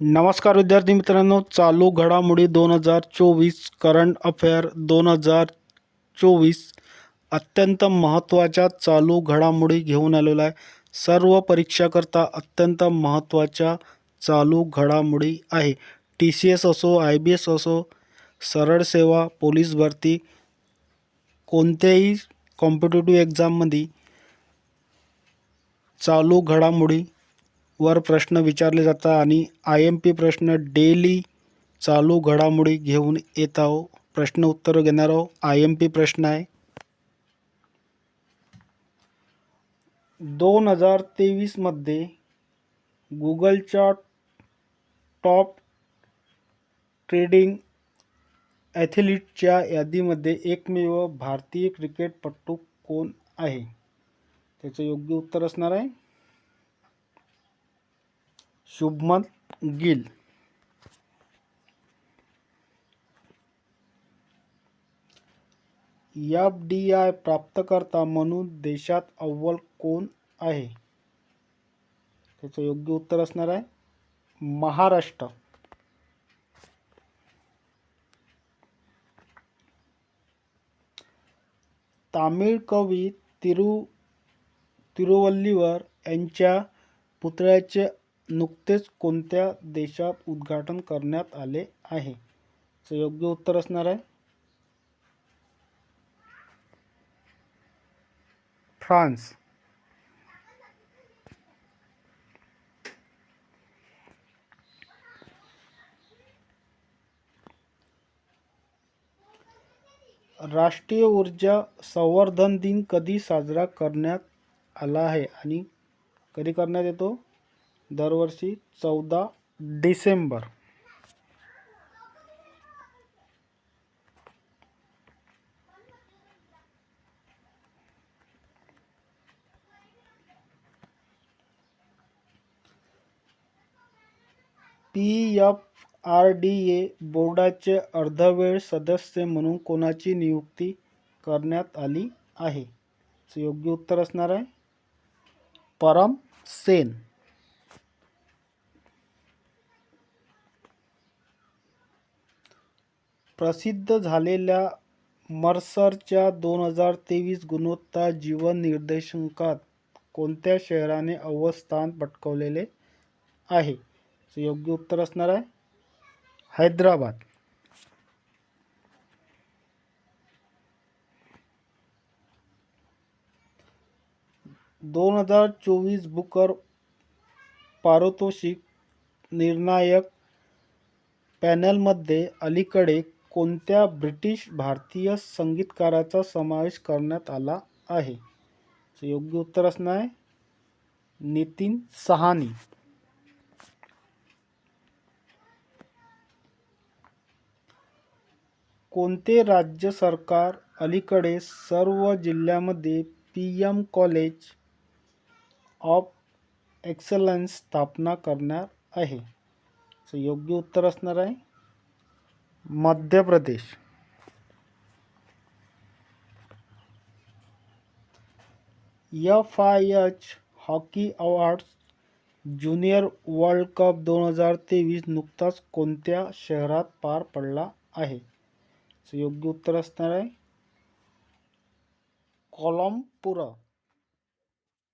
नमस्कार विद्यार्थी मित्रांनो चालू घडामोडी दोन हजार चोवीस करंट अफेअर दोन हजार चोवीस अत्यंत महत्त्वाच्या चालू घडामोडी घेऊन आलेलो आहे. सर्व परीक्षाकरता अत्यंत महत्त्वाच्या चालू घडामोडी आहे. टी सी एस असो आय बी एस असो सरळ सेवा पोलीस भरती कोणत्याही कॉम्पिटेटिव्ह एक्झाममध्ये चालू घडामोडी वर प्रश्न विचारले जातात आणि आय एम पी प्रश्न डेली चालू घडामोडी घेऊन येत आहो. प्रश्न उत्तर घेणार आहो. आय एम पी प्रश्न आहे. दोन हजार तेवीसमध्ये गुगलच्या टॉप ट्रेडिंग ॲथलीटच्या यादीमध्ये एकमेव भारतीय क्रिकेटपटू कोण आहे? त्याचं योग्य उत्तर असणार आहे. Shubman Gill. F D I प्राप्तकर्ता म्हणून देशात अव्वल कोण आहे? त्याचं योग्य उत्तर असणार आहे महाराष्ट्र. तामिळ कवी तिरु तिरुवल्लीवर यांच्या पुतळ्याचे नुकतेच कोणत्या देशात उद्घाटन करण्यात आले आहे? चं योग्य उत्तर असणार आहे. फ्रान्स. राष्ट्रीय ऊर्जा संवर्धन दिन कधी साजरा करण्यात आला आहे? आणि कधी करण्यात येतो? दरवर्षी चौदा December. P F R D A बोर्डाचे अर्धवेळ सदस्य म्हणून कोणाची नियुक्ती करण्यात आली आहे? योग्य उत्तर असणार आहे. परम सेन. प्रसिद्ध झालेल्या मर्सरच्या दोन हजार तेवीस गुणवत्ता जीवन निर्देशांकात कोणत्या शहराने अव्वल स्थान पटकवलेले आहे? योग्य उत्तर असणार आहे हैदराबाद. दोन हजार चोवीस बुकर पारितोषिक निर्णायक पॅनलमध्ये अलीकडे कोणत्या ब्रिटिश भारतीय संगीतकाराचा समावेश करण्यात आला आहे? योग्य उत्तर असणार आहे. नितीन सहानी. कोणते राज्य सरकार अलीकडे सर्व जिल्ह्यामध्ये P M college of excellence स्थापना करणार आहे? चं योग्य उत्तर असणार आहे. Madhya Pradesh. F I H hockey awards junior world cup दोन हजार तेवीस नुकताच कोणत्या शहरात पार पडला आहे? चं योग्य उत्तर असणार आहे कोलमपुरा